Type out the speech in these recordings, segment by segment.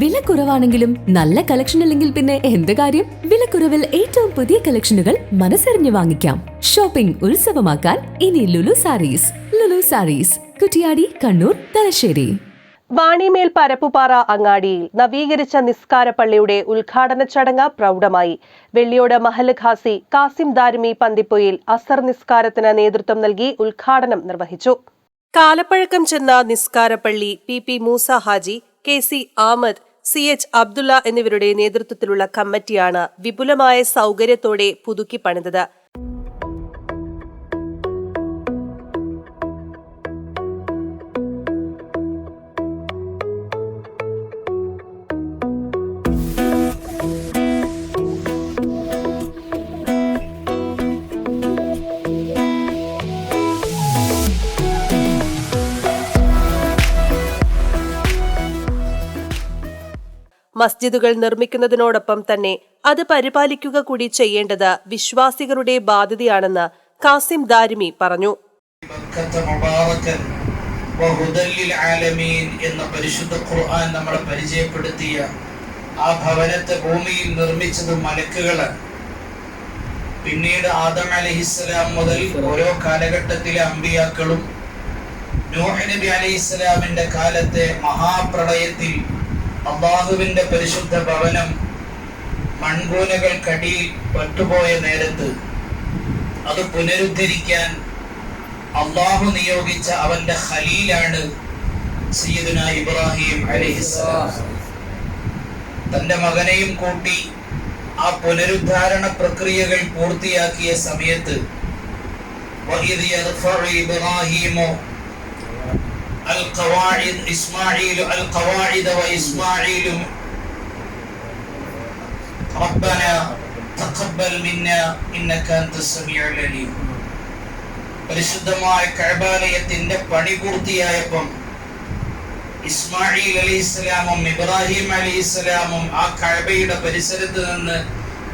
വില കുറവാണെങ്കിലും നല്ല കളക്ഷൻ അല്ലെങ്കിൽ പിന്നെ എന്ത് കാര്യം? വിലക്കുറവിൽ ഏറ്റവും പുതിയ കളക്ഷനുകൾ മനസ്സറിഞ്ഞു വാങ്ങിക്കാം. ഷോപ്പിംഗ് ഉത്സവമാക്കാൻ ഇനി ലുലു സാരീസ്. ലുലു സാരീസ്. കുറ്റിയാടി കണ്ണൂർ തലശ്ശേരി. വാണിമേൽ പരപ്പുപാറ അങ്ങാടിയിൽ നവീകരിച്ച നിസ്കാര പള്ളിയുടെ ഉദ്ഘാടന ചടങ്ങ് പ്രൗഢമായി. വെള്ളിയോട് മഹൽ ഖാസി കാസിം ദാരിമി പന്തിപ്പൊയിൽ അസർ നിസ്കാരത്തിന് നേതൃത്വം നൽകി ഉദ്ഘാടനം നിർവഹിച്ചു. കാലപ്പഴക്കം ചെന്ന നിസ്കാരപ്പള്ളി P P Moosa Haji K C Ahamad C H Abdulla എന്നിവരുടെ നേതൃത്വത്തിലുള്ള കമ്മിറ്റിയാണ് വിപുലമായ സൗകര്യത്തോടെ പുതുക്കി പണിതത്. മസ്ജിദുകൾ നിർമ്മിക്കുന്നതിനോടൊപ്പം തന്നെ അത് പരിപാലിക്കുക കൂടി ചെയ്യേണ്ടത് വിശ്വാസികളുടെ ബാധ്യതയാണെന്ന് കാസിം ദാരിമി പറഞ്ഞു. എന്ന പരിശുദ്ധ ഖുർആൻ നമ്മളെ പരിചയപ്പെടുത്തിയ ആ ഭവനത്തെ ഭൂമിയിൽ നിർമ്മിച്ചത് മലക്കുകൾ പിന്നീട് ആദം അലഹിസ്സലാം മുതൽ ഓരോ കാലഘട്ടത്തിലെ അമ്പിയാക്കളും നൂഹ് നബി അലൈഹിസ്സലാമിന്റെ കാലത്തെ മഹാപ്രളയത്തിൽ അള്ളാഹുവിന്റെ പരിശുദ്ധ ഭവനം മൺകൂനകൾക്കടിയിൽ പട്ടുപോയ നേരത്ത് അത് പുനരുദ്ധരിക്കാൻ അള്ളാഹു നിയോഗിച്ച അവന്റെ ഖലീലാണ് സയ്യിദുന ഇബ്രാഹിം അലഹിസ്സലാം. തന്റെ മകനെയും കൂട്ടി ആ പുനരുദ്ധാരണ പ്രക്രിയകൾ പൂർത്തിയാക്കിയ സമയത്ത് ഇബ്രാഹിമോ الْقَوَاعِدَ إِسْمَاعِيلُ الْقَوَاعِدَ وَإِسْمَاعِيلُ رَبَّنَا تَقَبَّلْ مِنَّا إِنَّكَ أنت السميع العليم പരിശുദ്ധമായ കഅബാലയത്തിന്റെ പണി പൂർത്തിയായപ്പം ഇസ്മായിൽ അലൈഹിസ്സലാമും ഇബ്രാഹിം അലൈഹിസ്സലാമും ആ കഅബയുടെ പരിസരത്ത് നിന്ന്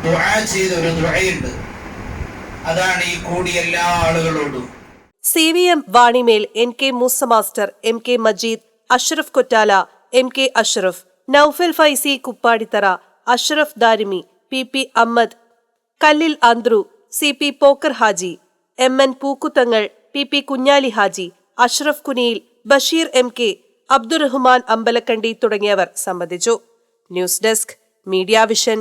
ദുആ ചെയ്ത ഒരു ദുആയുണ്ട് അതാണ് ഈ കൂടിയ എല്ലാ ആളുകളോടും C V M Vanimel N K Moosa master M K Majeed Ashraf Kottala M K Ashraf Noufal Faizy Kuppadithara Ashraf Darimi P P Ahammed Kallil Anthru C P Pokker Haji M N Pookkuthangal P P Kunhali Haji Ashraf Kuniyil Basheer M K Abdurahman Ambalakkandi തുടങ്ങിയവർ സംബന്ധിച്ചു. News desk media vision.